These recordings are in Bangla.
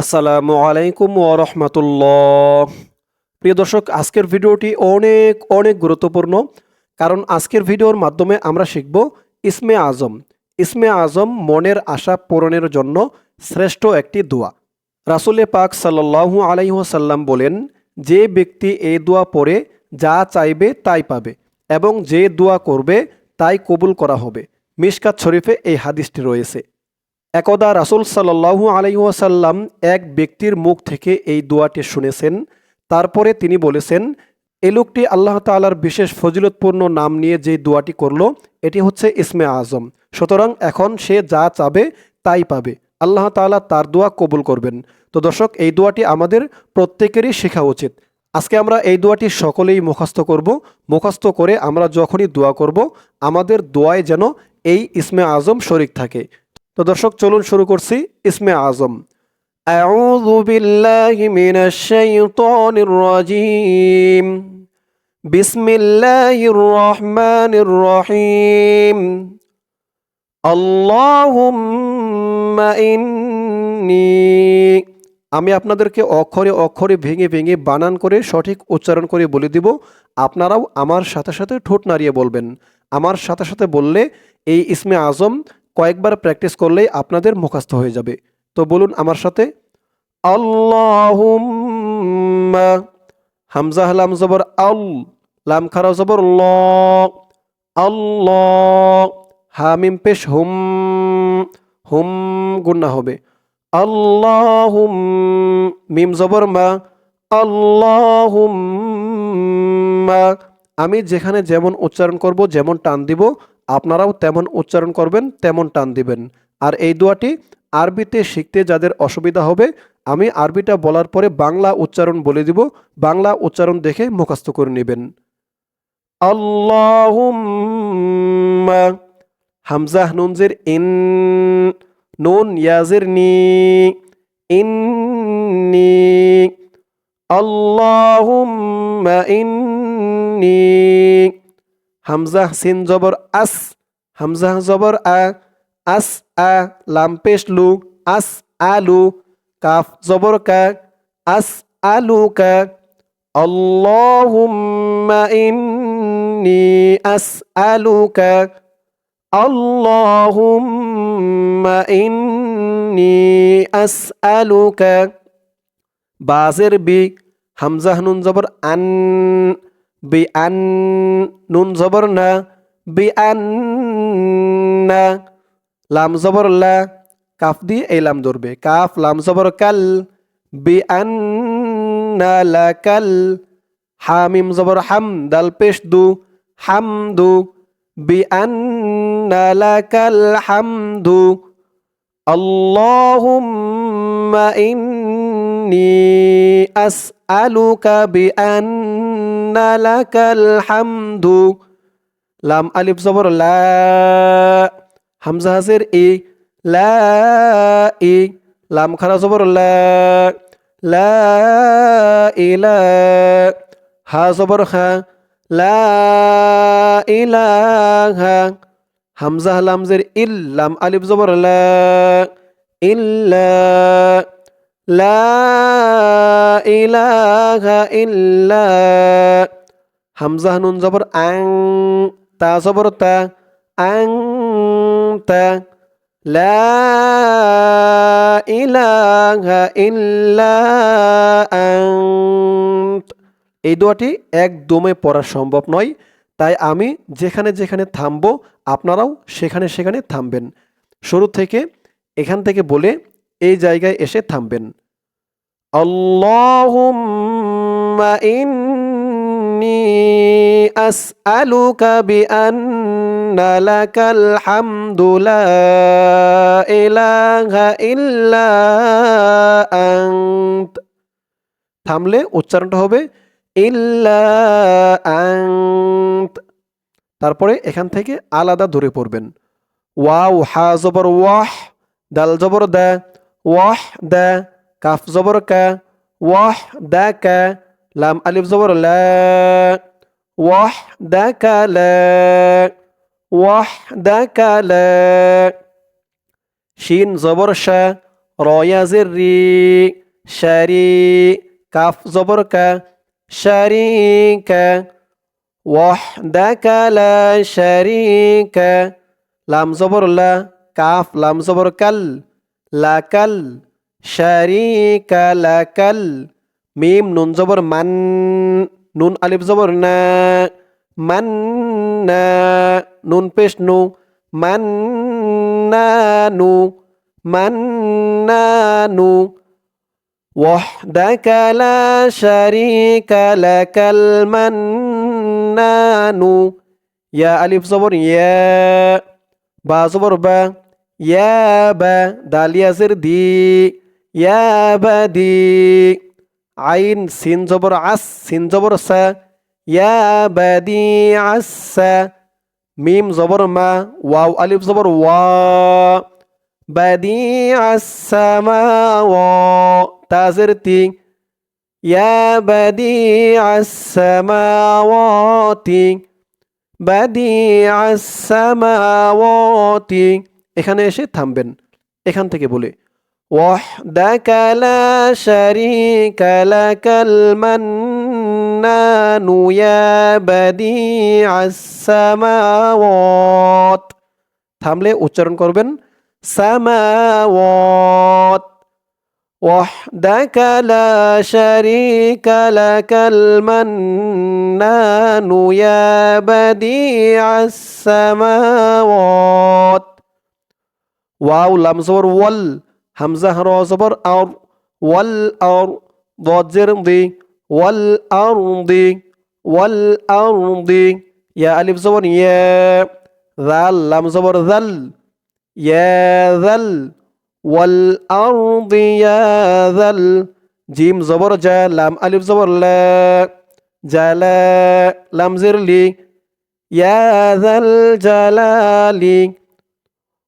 আসসালামু আলাইকুম ওরহমতুল্লাহ প্রিয় দর্শক, আজকের ভিডিওটি অনেক অনেক গুরুত্বপূর্ণ, কারণ আজকের ভিডিওর মাধ্যমে আমরা শিখব ইসমে আজম। ইসমে আজম মনের আশা পূরণের জন্য শ্রেষ্ঠ একটি দোয়া। রাসুলে পাক সাল্লাহু আলাইসাল্লাম বলেন, যে ব্যক্তি এই দোয়া পড়ে, যা চাইবে তাই পাবে, এবং যে দোয়া করবে, তাই কবুল করা হবে। মিশকাত শরীফে এই হাদিসটি রয়েছে। একদা রাসুল সাল্লাহু আলাইসাল্লাম এক ব্যক্তির মুখ থেকে এই দোয়াটি শুনেছেন। তারপরে তিনি বলেছেন, এ লোকটি আল্লাহ তালার বিশেষ ফজিলতপূর্ণ নাম নিয়ে যে দোয়াটি করল, এটি হচ্ছে ইসমে আজম। সুতরাং এখন সে যা চাবে তাই পাবে। আল্লাহ তাআলা তার দোয়া কবুল করবেন। তো দর্শক, এই দোয়াটি আমাদের প্রত্যেকেরই শেখা উচিত। আজকে আমরা এই দোয়াটি সকলেই মুখস্থ করব। মুখস্থ করে আমরা যখনই দোয়া করব, আমাদের দোয়ায় যেন এই ইসমে আজম শরিক থাকে। তো দর্শক চলুন শুরু করছি ইসমে আজম أعوذ بالله من الشيطان الرجيم بسم الله الرحمن الرحيم اللهم إني আমি আপনাদেরকে অক্ষরে অক্ষরে ভেঙে ভেঙে বানান করে সঠিক উচ্চারণ করে বলে দিব আপনারাও আমার সাথে সাথে ঠোঁট নাড়িয়ে বলবেন আমার সাথে সাথে বললে এই ইসমে আজম কয়েকবার প্র্যাকটিস করলেই আপনাদের মুখস্থ হয়ে যাবে। তো বলুন আমার সাথে, আল্লাহুম্মা হামজা লাম জবর, আল লাম খারা জবর, ল আল্লাহ হামিম পেশ, হুম হুম গুন্না হবে। আল্লাহুম মিম জবর মা, আল্লাহুম্মা আমি যেখানে যেমন উচ্চারণ করব, যেমন টান দিব, আপনারাও তেমন উচ্চারণ করবেন, তেমন টান দিবেন। আর এই দোয়াটি আরবিতে শিখতে যাদের অসুবিধা হবে, আমি আরবিটা বলার পরে বাংলা উচ্চারণ বলে দিব, বাংলা উচ্চারণ দেখে মুখস্থ করে নেবেন। আল্লাহুম্মা হামজাহ নুনজের ইন, নুন ইয়াজের নি ইন্নি আল্লাহুম্মা ইন্নি হামজাহ সিন জবর আস হামজাহ জবর আ, আস আ, লাম পেশ লু, আস আলু কাফ জবর কা, আস আলু কা। আল্লাহুম্মা ইন্নি আস আলু কা। আল্লাহুম্মা ইন্নি আস আলু কা। বাজের বি হামজাহ নুন জবর আন। বি আন নুন জবর না বি আন না লাম জবর লা কাফ দিয়ে এই লাম ধরবে কাফ লাম জবর কাল বি আন না লা কাল হামিম জবর হাম দাল পেশ দু হাম দু বি আন না লা কাল হাম দু اللهم إني أسألك بأن لك الحمد লাম আলিফ জবর লা হামজা হাজের ই লা ই লাম খারা জবর লা লা ইলা হা জবর হা লা ইলাহা হামজা লামজের ইল লাম আলিফ জবর লা ইল্লা লা ইলাহা ইল্লা হামজা নুন জবর আং, তা জবর তা, আং, তা। লা ইলাহা ইল্লা আন্ত। এই দোয়াটি একদমে পড়া সম্ভব নয়। তাই আমি যেখানে যেখানে থামবো, আপনারাও সেখানে সেখানে থামবেন। শুরু থেকে, এখান থেকে বলে এই জায়গায় এসে থামবেন। থামলে উচ্চারণটা হবে, ইল্লা তারপরে এখান থেকে আলাদা ধরে পড়বেন। ওয়াও, হা জবর, ওয়াহ, দাল জবর, দা। ওয়াহ দা কাফ জবর কা ওয়াহ দা কা লাম আলিফ জবর লা ওয়াহ দা কা লা ওয়াহ দা কা লা শিন জবর শা রয়াজের রি শারি কাফ জবর কা শারিকা ওয়াহদাকা লা শারিকা লাম জবর লা কাফ লাম জবর কাল লাকাল শারিকা লাকাল মিম নুন জবর মান নুন আলিফ জবর না মান না নুন পেশ নু মান না নু মান না নু وحدك لا شريك لك المنان يا ألف زبر يا با زبر با يا با دال يزر دي يا بدي عين سين زبر عس سين زبر سا يا بدي عس মিম জবর মা ওয়াও আলিফ জবর ওয়া بديع السماوات তাজের তি ইয়া بديع السماوات بديع السماوات এখানে এসে থামবেন এখান থেকে বলে وحدك لا شريك لك المنان يا بديع السماوات থামলে উচ্চারণ করবেন সামাওয়াত وحدك لا شريك لك المنان يا بديع السماوات واو لام زبر وال. همزة را زبر أر. والأرض ضاد زر ضي. والأرض والأرض يا ألف زبر يا. ذال لام زبر ذل. يا ذل. والأرض يا ذل. جيم زبر جا. لام ألف زبر لا. جلا لام زر لي. يا ذا الجلال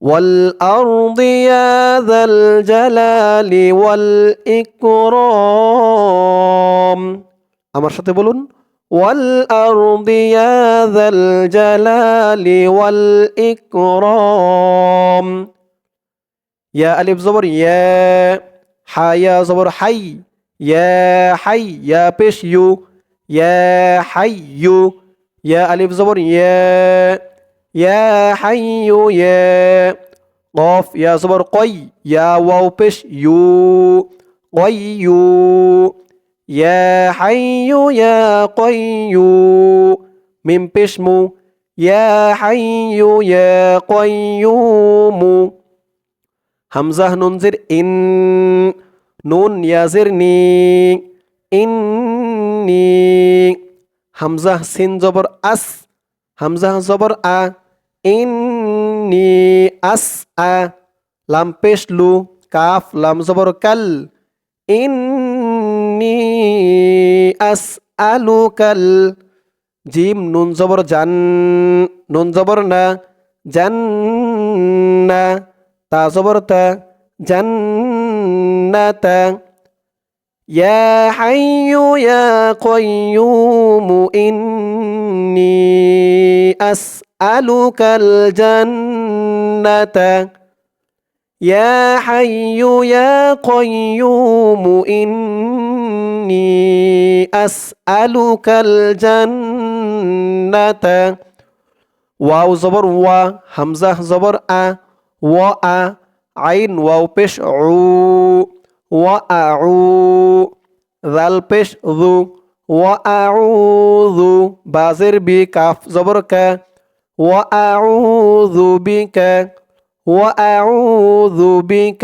والأرض يا ذا الجلال والإكرام আমার সাথে বলুন والأرض يا ذا الجلال والإكرام يا ألف زبر يا حيا زبر حي يا حي يا بيش يو يا حي يا ألف زبر يا يا حي يا قاف يا صبر قي يا واو بش يو قيو يا حي يا قيو من بشمو يا حي يا قيوم همزة ننزر إن نون يا زرني إني همزة سين زبر أس همزة زبر أ ইন্নি আস আ লাম পেশ লু কাফ লাম জবর কাল ইন্নি আস আলু কাল জিম নুন জবর জান নুন জবর না জান না তা জবর তা জান্নাতা يا حي يا قيوم إني أسألك الجنة. يا حي يا قيوم إني أسألك الجنة. واو زبر و همزة زبر أ و أ عين واو بش عو وأعو ذال بش ذو وأعوذ بازر بي كاف زبر ك. وأعوذ بك وأعوذ بك.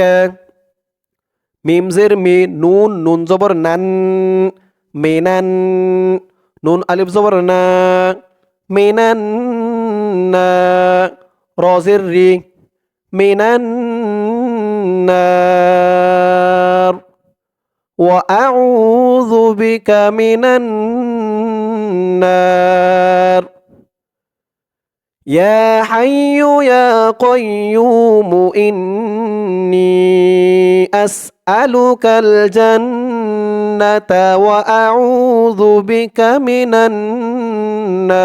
ميم زر مي نون نون زبر نن مينن نون ألف زبر نا مينن نا. را ري مينن النار وأعوذ بك من النار يا حي يا قيوم إني أسألك الجنة وأعوذ بك من النار.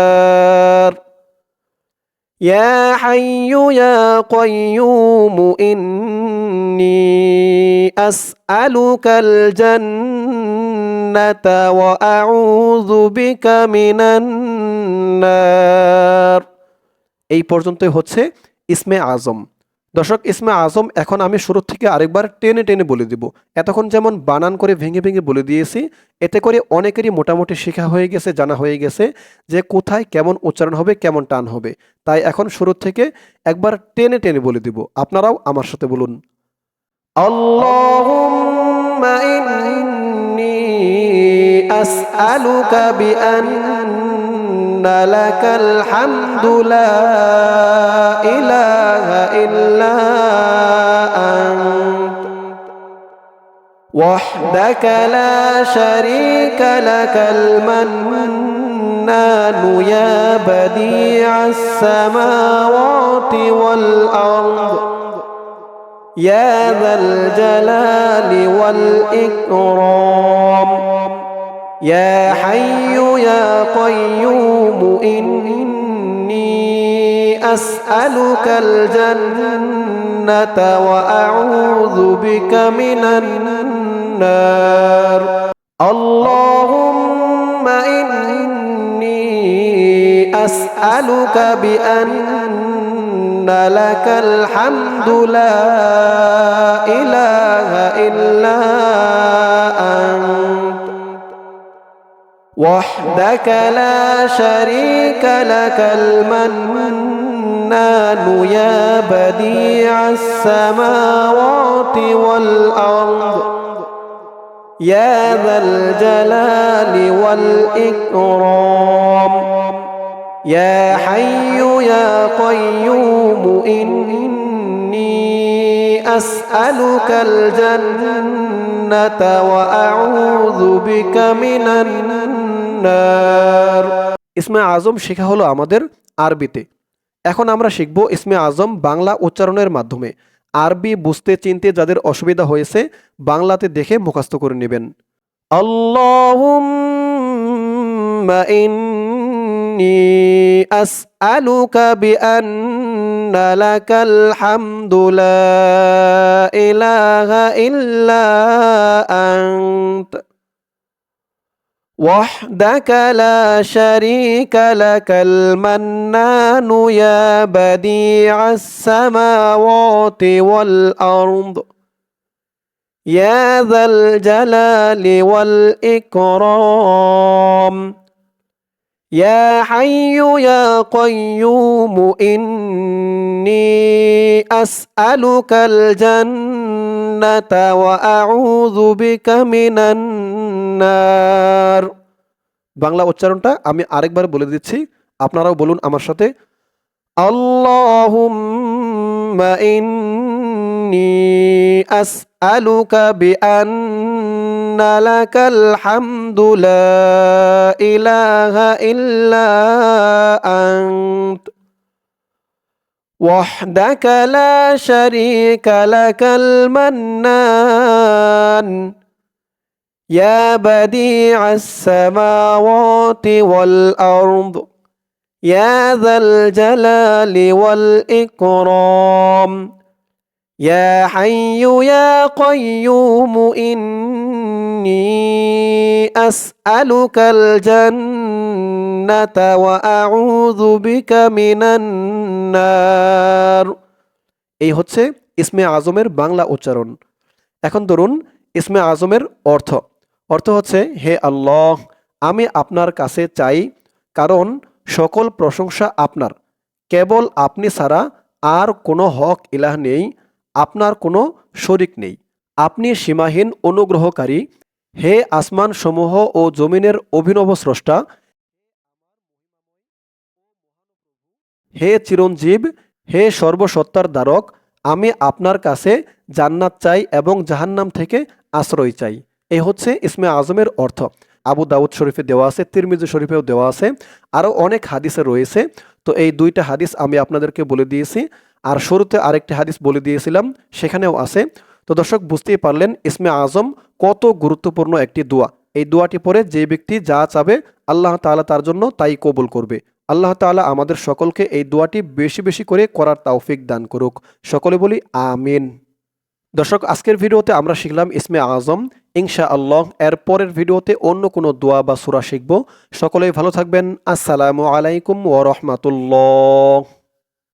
يا حي يا قيوم إني أسألك الجنة وأعوذ بك من النار. এই পর্যন্তই হচ্ছে ইসমে আজম। দর্শক, ইসমে আজম এখন আমি শুরু থেকে আরেকবার টেনে টেনে বলে দিব। এতক্ষণ যেমন বানান করে ভেঙে ভেঙে বলে দিয়েছি, এতে করে অনেকেরই মোটামুটি শেখা হয়ে গেছে, জানা হয়ে গেছে যে কোথায় কেমন উচ্চারণ হবে, কেমন টান হবে। তাই এখন শুরু থেকে একবার টেনে টেনে বলে দিব। আপনারাও আমার সাথে বলুন। আল্লাহ بأن لك الحمد لا إله إلا أنت وحدك لا شريك لك المنان يا بديع السماوات والأرض يا ذا الجلال والإكرام يا حي يا قيوم إني أسألك الجنة وأعوذ بك من النار. اللهم إني أسألك بأن لك الحمد لا إله إلا أنت. وحدك لا شريك لك المنان يا بديع السماوات والأرض. يا ذا الجلال والإكرام. يا حي يا قيوم إني أسألك الجنة وأعوذ بك من النار. ইসমে আজম শেখা হলো আমাদের আরবিতে। এখন আমরা শিখব ইসমে আজম বাংলা উচ্চারণের মাধ্যমে। আরবি বুঝতে চিনতে যাদের অসুবিধা হয়েছে, বাংলাতে দেখে মুখস্থ করে নেবেন। আল্লাহুম্মা ইন্নী আসআলুকা বিআন্না লাকাল হামদু লা ইলাহা ইল্লা আনত। وحدك لا شريك لك المنان يا بديع السماوات والأرض. يا ذا الجلال والإكرام. يا حي يا قيوم إني أسألك الجنة وأعوذ بك من النار. বাংলা উচ্চারণটা আমি আরেকবার বলে দিচ্ছি আপনারাও বলুন আমার সাথে আল্লাহুম্মা ইন্নী আসআলুকা বিআন্না লাকাল হামদু লা ইলাহা ইল্লা আনত وحدك لا شريك لك المنان يا بديع السماوات والأرض يا ذا الجلال والإكرام يا حي يا قيوم إني أسألك الجنة وأعوذ بك من النار এই হচ্ছে ইসমে আজমের বাংলা উচ্চারণ এখন ধরুন ইসমে আজমের অর্থ অর্থ হচ্ছে, হে আল্লাহ, আমি আপনার কাছে চাই, কারণ সকল প্রশংসা আপনার। কেবল আপনি ছাড়া আর কোনো হক ইলাহ নেই, আপনার কোনো শরিক নেই। আপনি সীমাহীন অনুগ্রহকারী, হে আসমান সমূহ ও জমিনের অভিনব স্রষ্টা, হে চিরঞ্জীব, হে সর্বসত্তার দ্বারক, আমি আপনার কাছে জান্নাত চাই এবং জাহান্নাম থেকে আশ্রয় চাই। এই হচ্ছে ইসমে আজমের অর্থ। আবু দাউদ শরীফে দেওয়া আছে, তিরমিজি শরীফেও দেওয়া আছে আরও অনেক হাদিসে রয়েছে। তো এই দুইটা হাদিস আমি আপনাদেরকে বলে দিয়েছি, আর শুরুতে আরেকটি হাদিস বলে দিয়েছিলাম, সেখানেও আছে। তো দর্শক, বুঝতেই পারলেন, ইসমে আজম কত গুরুত্বপূর্ণ একটি দোয়া। এই দোয়াটি পরে যে ব্যক্তি যা চাবে, আল্লাহ তাআলা তার জন্য তাই কবুল করবে। আল্লাহ তাআলা আমাদের সকলকে এই দোয়াটি বেশি বেশি করে করার তাওফিক দান করুক। সকলে বলি, আমিন। দর্শক, আজকের ভিডিওতে আমরা শিখলাম ইসমে আজম। ইনশা আল্লাহ এর পরের ভিডিওতে অন্য কোনো দোয়া বা সুরা শিখব। সকলেই ভালো থাকবেন। আসসালামু আলাইকুম ওয়া রাহমাতুল্লাহ।